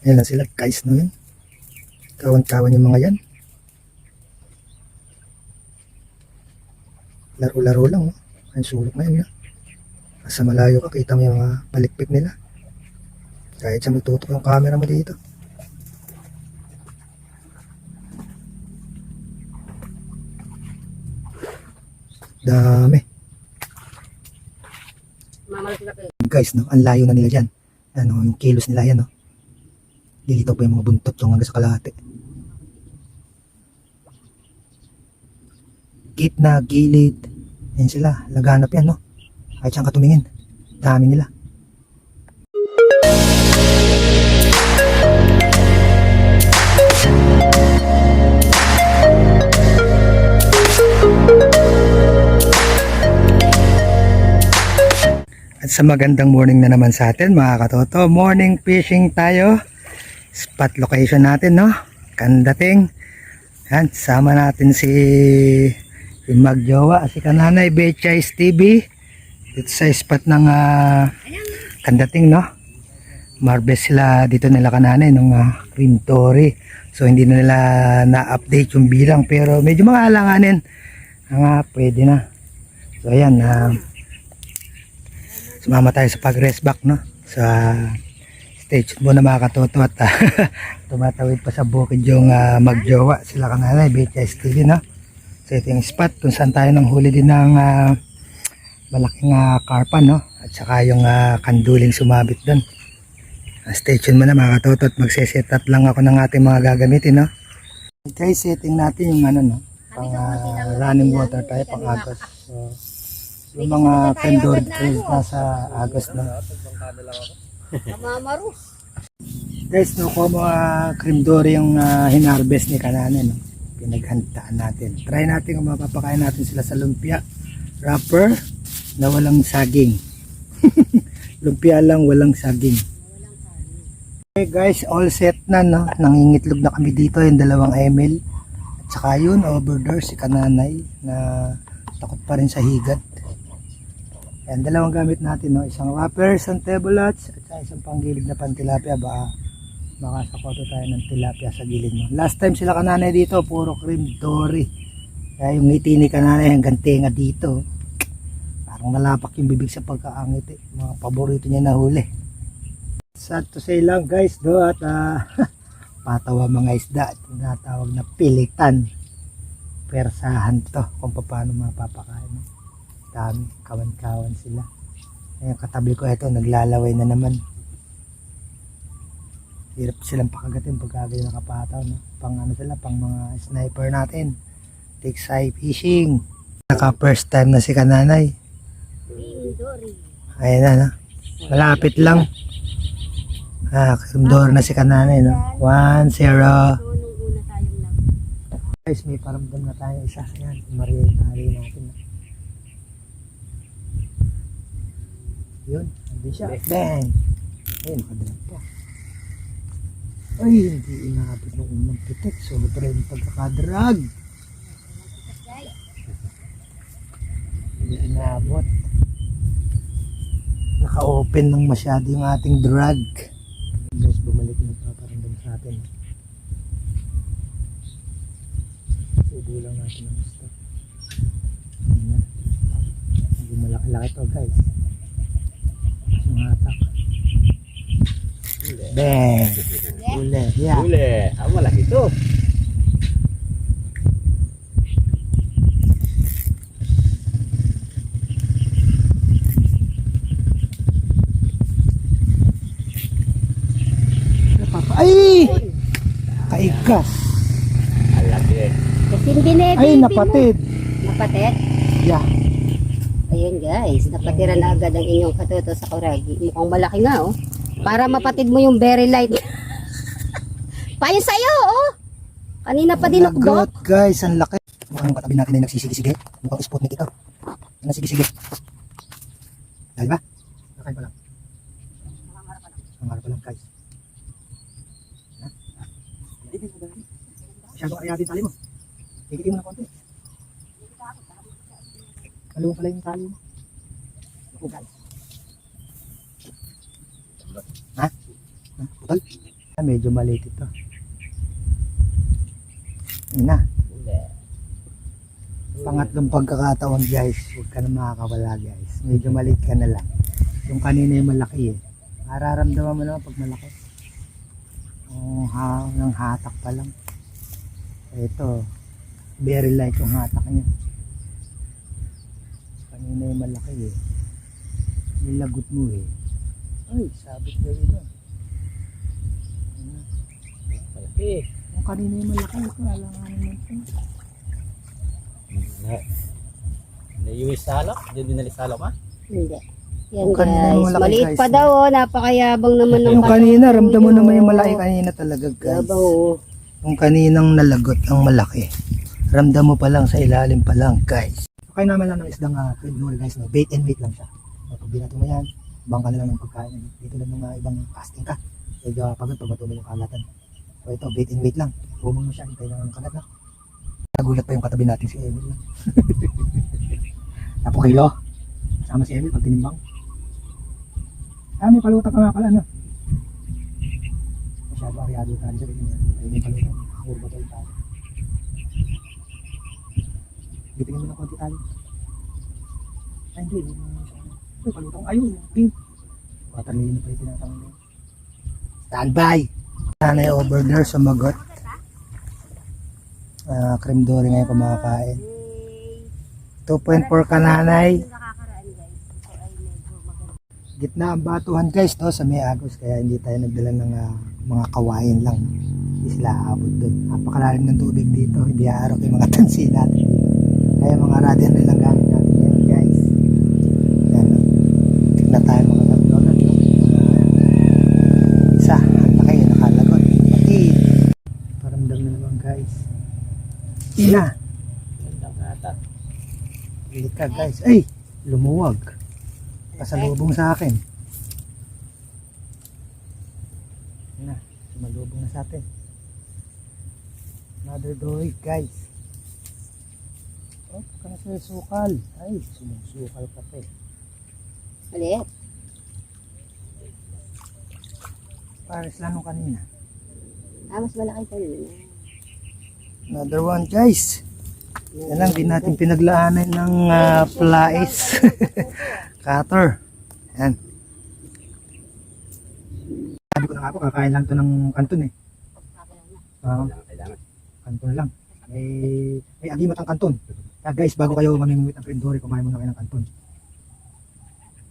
Ayan lang sila guys no yun. Kawan-kawan yung mga yan. Laro-laro lang. Oh. Ang sulok na yun. No? Nasa malayo ka, kita mo yung mga palikpik nila. Kahit sa magtutok yung camera mo dito. Dami. Guys, no, ang layo na nila dyan. Ano, yung kilos nila yan, no. Lilitaw pa yung mga buntot hanggang sa kalahati. Gitna, gilid. Yan sila, laganap yan, no. Kahit saan ka tumingin. Dami nila. At sa magandang morning na naman sa atin mga katoto, morning fishing tayo. Spot location natin no, kandating. Yan, sama natin si yung magjowa, si kananay Betchay TV. Dito sa spot ng ah, kandating no. Marbes sila dito nila kananay nung uh, cream Tory. So hindi na nila na-update yung bilang pero medyo mga alanganin. Nga, pwede na. So ayan, ah, sumama tayo sa pag-rest back no sa stage mo na mga katoto at ah, tumatawid pa sa bukid yung ah, magjowa. Sila kananay BTS TV no? So ito yung spot kung saan tayo nang huli din ng ah, malaking uh, karpa no? At saka yung ah, kanduling sumabit doon. Uh, stay tuned mo na mga katoto at magse-set up lang ako ng ating mga gagamitin no? Guys setting natin yung ano no? Pang ah, running water tayo pang agos so yung mga pendor dito nasa agos na Mamamarus. guys no kung mga cream dory yung ah, hinarvest ni kanana no? Pinaghandaan natin. Try natin kung mapapakain natin sila sa lumpia. Wrapper na walang saging. Lumpia lang walang saging. Okay guys all set na no? Nangingitlog na kami dito yung dalawang ml at saka yun over there si kananay na takot pa rin sa higat Ayan, dalawang gamit natin, no? Isang wrapper, isang table lots, at saka isang panggilid na pantilapia. Baka makasakoto tayo ng tilapia sa gilid mo. Last time sila kananay dito, puro cream dory. Kaya yung ngiti ni kananay hanggang tenga dito. Parang nalapak yung bibig sa pagkaangiti. Mga paborito niya na huli. Sad to say lang guys, do at ah, patawa mga isda. Tinatawag na pilitan. Persahan to kung paano mapapakain mo dami, kawan-kawan sila. Ayun, katabi ko ito, naglalaway na naman. Hirap silang pakagatin pag kagaya nakapataw, no? Pang ano sila, pang mga sniper natin. Take side fishing. Naka first time na si kananay. Ayan na, no? Malapit lang. Ah, kasundor na si kananay, no? 1-0. So, nung una tayong nag... Guys, may paramdam na tayo isa. Ayan, mariin tali natin. Yun, hindi siya. Bang! Ayun, nakadrop pa. Ay, hindi inabot ng unang pitik. Sobra yung pagkakadrag. Hindi inabot. Naka-open ng masyado yung ating drag. Guys, bumalik na paparamdam sa atin. Subo lang natin ang gusto. Ayan na. Hindi malaki-laki to guys. Mga atak. Bang! Uli. Yeah. Huli. Ah, malaki to. Ay! Kaigas. Malaki eh. Kasi hindi na Ay, napatid. Napatid? Yeah. Ayun guys, napatira na agad ang inyong katuto sa kuragi. Mukhang malaki nga oh. Para mapatid mo yung very light. Payo sa'yo oh. Kanina pa dinukdok. Lagot, guys. Ang laki. Mukhang katabi natin ay nagsisige-sige. Mukhang sputnik ito. Nagsige-sige. Dahil ba? Nakain pa lang. Ang pa lang, guys. Masyado kaya din tali mo. Higiti mo na konti. Maluwang pala yung tali mo. Ako, guys. Putol? Ah, medyo maliit ito. Yun na. Pangatlong pagkakataon guys, huwag ka na makakawala guys. Medyo maliit ka na lang. Yung kanina yung malaki eh. Mararamdaman mo naman pag malaki. Oh, ha, ng hatak pa lang. Ito, very light yung hatak niya. Kanina yung malaki eh. Nilagot mo eh. Ay, sabit ka rin Malaki. Yung kanina yung malaki, ito alanganin mo ito. Na, naiuwi sa halo? Hindi dinali sa halo, ma? Hindi. Yan Yung kanina guys. yung malaki, Maliit guys, pa daw oh. Napakayabang naman ng Yung kanina, ramdam mo naman yung malaki kanina talaga guys. Yabang oh. Yung kaninang nalagot ang malaki. Ramdam mo pa lang sa ilalim pa lang guys. Okay naman lang ng isdang uh, guys. No? Bait and wait lang siya. Pag binato mo yan, bangka na lang ng pagkain. Dito lang ng uh, ibang casting ka. Medyo uh, pagod pag matuloy yung kalatan. So ito, bait and wait lang. Humang mo siya, hintay lang ng kalat na. Nagulat pa yung katabi natin si Emil. Tapo kilo. Sama si Emil pag tinimbang. Ah, may palutak ka nga pala, no? Masyado aryado tayo sa ganyan. Ay, may palutak. Kurba tayo tayo. Bitingin mo ng konti tayo. Ay, hindi. hindi mo siya. Ay, palutak. Ayun, pink. Waterlily na pa yung tinatawag. Standby! Nanay over there sumagot. Ah, cream dory ngayon kumakain. 2.4 ka nanay. Gitna ang batuhan guys no sa may agos kaya hindi tayo nagdala ng ah, mga kawain lang hindi sila doon napakalalim ng tubig dito hindi aarok yung mga tansi natin kaya mga radian rin lang gamit natin yan guys yan no? tignan tayo mga kaploran no? isa ang laki nakalagot pati paramdam na naman guys ina Gandang hata. Hindi ka guys. Ay! Lumuwag. Pasalubong sa akin. Na. Sumalubong na sa atin. Another doy guys. Oh, ka na sukal. Ay, sumusukal ka pa eh. Maliit. Pares lang nung kanina. Ah, mas malaki pa yun. Another one guys. Yan lang, di natin pinaglaanan ng uh, plais. Cutter. Yan. Sabi ko na nga po, kakain lang to ng kanton eh. Kailangan. kanton lang. May, may agimat ang kanton. Kaya guys, bago kayo mamimimit ng Prindori, kumain muna kayo ng kanton.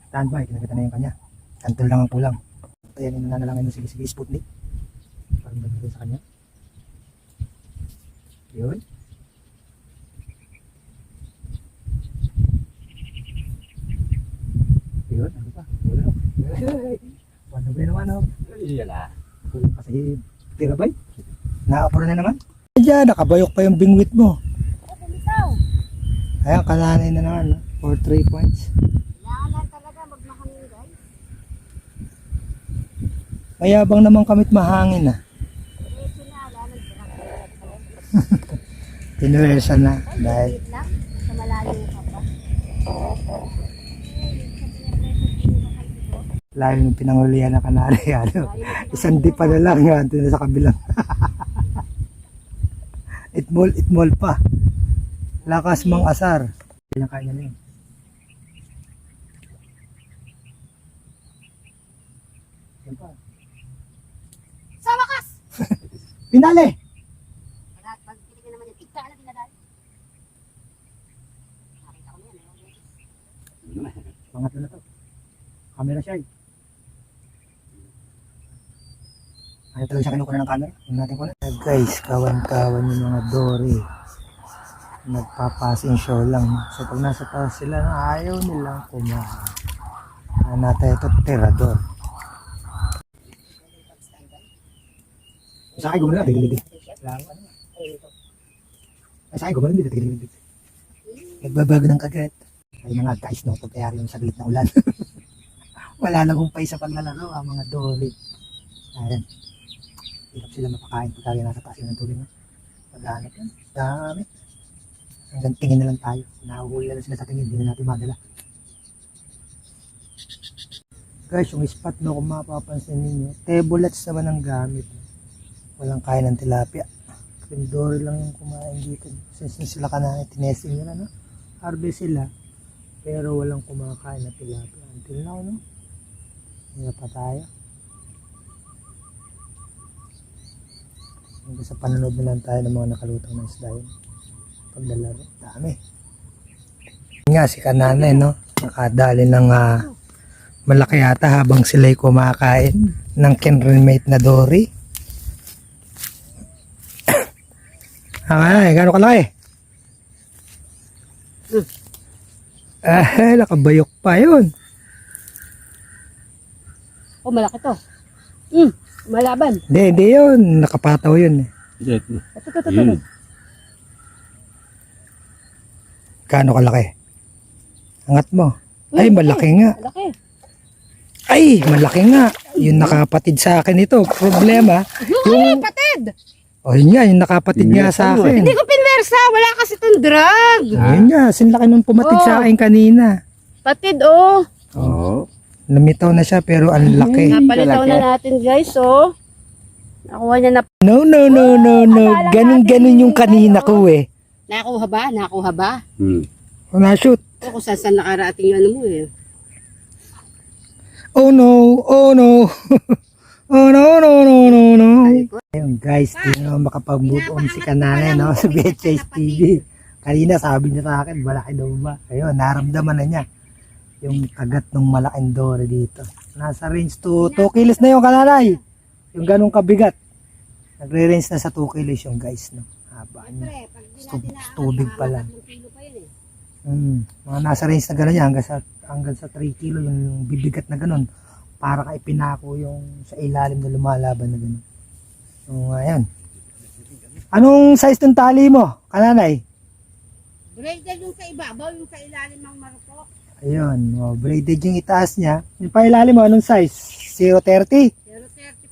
Standby, kinagata na yung kanya. Kanton lang ang kulang. Ayan, nananalangin mo sige sige Sputnik. Parang dagdag sa kanya. Yun. Yun, ano pa? Wala. Ano ba naman, ano? Yala. Kulang kasi tirabay. Naapuro na naman. Diyan, nakabayok pa yung bingwit mo. Ayan, kananay na naman. For 3 points. Kailangan talaga magmahangin guys. Mayabang naman kamit mahangin ah. Diretso na, wala nang Pinuwersa na. Dahil layo yung pinangulihan na kanari. Ano? Isang di pa na lang. Doon na sa kabilang. itmol, itmol pa. Lakas mang asar. Pinakain niya na yun. Yan pa. Sa wakas! Pinali! Pag pag tinignan naman yung tigka na dinadali. Nakita ko na yan. ayun. Pangatlo na to. Camera siya eh. Ayaw talaga siya kinukuha ng camera. Huwag natin kunin. Eh, guys, kawan-kawan yung mga dory. Nagpapassing show lang. So pag nasa taas sila, ayaw nilang kumain. Ano natin ito? Tirador. Sa akin, gumana. Tigilid. Ay, sa akin, gumana. Dito, tigilid. Nagbabago ng kagat. Ay mga guys, no, pagkayari yung saglit na ulan. Wala nang humpay sa paglalaro ang mga dory. Ayan. Hirap sila mapakain pagkaya nasa taas yun ng tubig. Paghanap yan. Dami. Hanggang tingin na lang tayo. Nahuhuli na sila sa tingin. Hindi na natin madala. Guys, yung spot no, kung mapapansin ninyo, tablets naman ang gamit. Walang kain ng tilapia. Crindori lang yung kumain dito. Since sila kanina, tinesting nila, no? Harvest sila. Pero walang kumakain ng tilapia. Until now, no? Hindi pa tayo. Hanggang sa panonood na lang tayo ng mga nakalutang na isda yun. Paglalaro. Dami. Nga, si kananay, no? Nakadali ng ah, malaki yata habang sila'y kumakain ng kinremate na dory. Ay, gano'n kalaki? Ah, nakabayok pa yun. Oh, malaki to. Hmm, malaban. Hindi, hindi yun. Nakapataw yun. eh. Ito, ito, ito, ito. Yun. Gano'n kalaki? Angat mo. Ay, malaki nga. Malaki. Ay, malaki nga. Yung nakapatid sa akin ito. Problema, Yung patid! oh yun nga, yung nakapatid nga sa akin. Hindi ko pinwersa. Wala kasi itong drug. Ayun nga, sinlaki nung pumatid sa Oh. akin kanina. Patid, oh. Oo. Lumitaw na siya pero ang laki. Napalitaw na natin, guys, oh. Nakuha niya na. No, no, no, no, no. Ganun, ganun yung kanina ko eh. Nakuha ba? Nakuha ba? Hmm. Oh, na-shoot. O kung saan saan nakarating yung ano mo, eh. Oh no, oh no. oh no, no, no, no, no. Ayun guys, di na makapag-move on si Kanane no, sa VHS TV. Kanina sabi niya sa akin, malaki daw ba? Ayun, naramdaman na niya yung kagat ng malaking dory dito. Nasa range to 2 kilos na yung kananay. Yung ganong kabigat. Nagre-range na sa 2 kilos yung guys, no. Haba niya. Stu- tubig pa lang. Mm, mga nasa range na gano'n yan, hanggang sa, hanggang sa 3 kilo yung bibigat na gano'n. Para ka ipinako yung sa ilalim na lumalaban na gano'n. So, ayan. Anong size ng tali mo, kananay? Braided yung sa ibabaw, yung sa ilalim ng marupok. Ayun, oh, braided yung itaas niya. Yung pa ilalim mo, anong size? 030?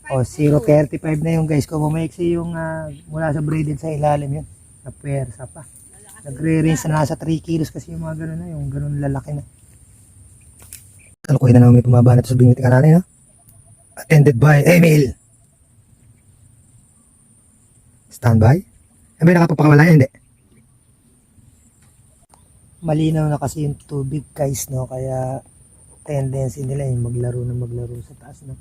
035. O, 035 na yung guys. Kung bumaiksi yung ah, mula sa braided sa ilalim yun. Na pwersa pa. Nagre-range na nasa 3 kilos kasi yung mga gano'n na, yung gano'n lalaki na. Kalukuhin na naman may pumaba na sa bingwit kananay, no? Attended by Emil. Standby? Eh, may nakapapakawala yan, hindi? Malinaw na kasi yung tubig, guys, no? Kaya tendency nila yung maglaro na maglaro sa taas, no?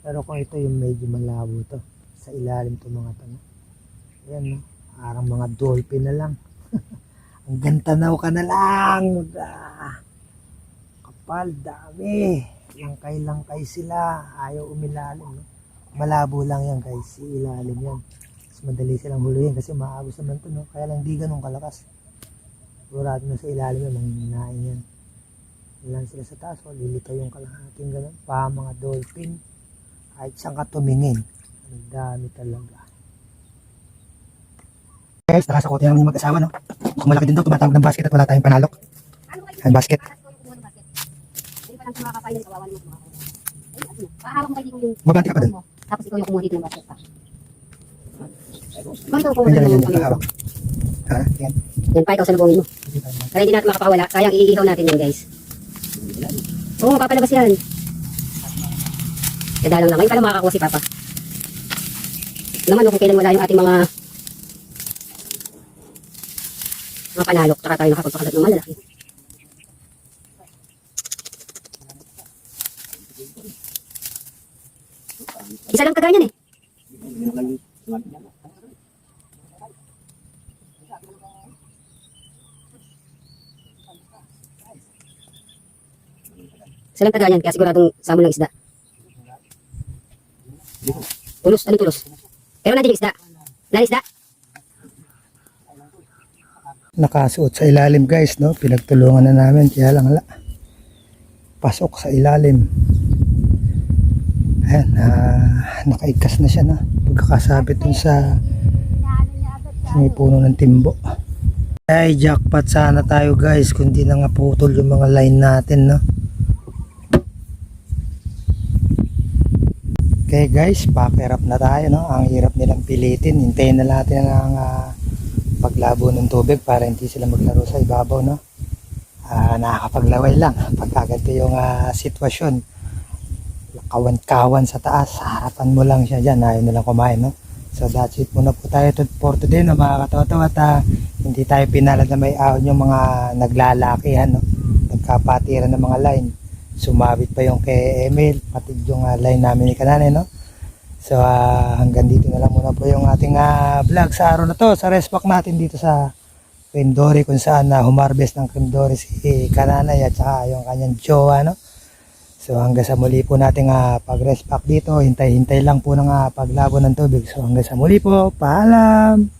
Pero kung ito yung medyo malabo to, sa ilalim to mga tanong. Ayan, no? Parang mga dolphin na lang. Ang gantanaw ka na lang. Ah, kapal, dami. Langkay-langkay sila. Ayaw umilalim. Malabo lang yan guys. Ilalim yan. Mas madali silang huluhin kasi maagos naman to. No? Kaya lang di ganun kalakas. Sigurado na sa ilalim yan. Manghinain yan. Ilan sila sa taas. O, lilitaw yung kalahating ganun. Pa mga dolphin. Kahit saan ka tumingin. Ang dami talaga. Guys, nakasakote naman yung mag-asawa, no? Kung malaki din daw, tumatawag ng basket at wala tayong panalok. Ang basket. Hindi pa lang kumakapain, kawawa naman kumakapain. Ayun, ano, Paharap mo kayo dito yung... Mabanti ka pa dun. mo. Tapos ikaw yung kumuha dito ng basket pa. Bakit ako kumuha yan, ng nakahawak. panginoon? Ha? Yan. Yan pa, ikaw sa lubongin mo. Kaya hindi natin makakawala. Sayang iihaw natin yan, guys. Oo, papalabas yan. Kaya lang lang. Ngayon ka lang makakakuha si Papa. Naman, no, kung kailan wala yung ating mga mga panalok, tsaka tayo nakapagpakalat ng malalaki. Isa lang kaganyan eh. Isa lang kaganyan, kaya siguradong samo ng isda. Tulos, ano tulos? Pero nandiyan yung isda. Nandiyan isda? Nakasuot sa ilalim, guys, no? Pinagtulungan na namin, kaya lang ala. Pasok sa ilalim. Ayan, ah, nakaigkas na siya, no? Pagkakasabit dun sa may puno ng timbo. Ay, jackpot sana tayo, guys, kundi na nga putol yung mga line natin, no? Okay guys, pakirap na tayo no. Ang hirap nilang pilitin. Hintayin na natin ang ah, paglabo ng tubig para hindi sila maglaro sa ibabaw no. Ah, nakakapaglaway lang pag ganito yung ah, sitwasyon. Kawan-kawan sa taas, harapan mo lang siya diyan, ayaw nilang kumain no. So that's it muna po tayo for today na mga katoto at ah, hindi tayo pinalad na may ahon yung mga naglalakihan no? nagkapatiran ng mga line sumabit pa yung kay Emil pati yung ah, line namin ni Kanane no so ah, hanggang dito na lang muna po yung ating ah, vlog sa araw na to sa respack natin dito sa Cremdory kung saan na humarbest ng Cremdory si Kananay at saka yung kanyang jowa no So hanggang sa muli po nating uh, pag-rest pack dito, hintay-hintay lang po ng ah, paglabo ng tubig. So hanggang sa muli po, paalam!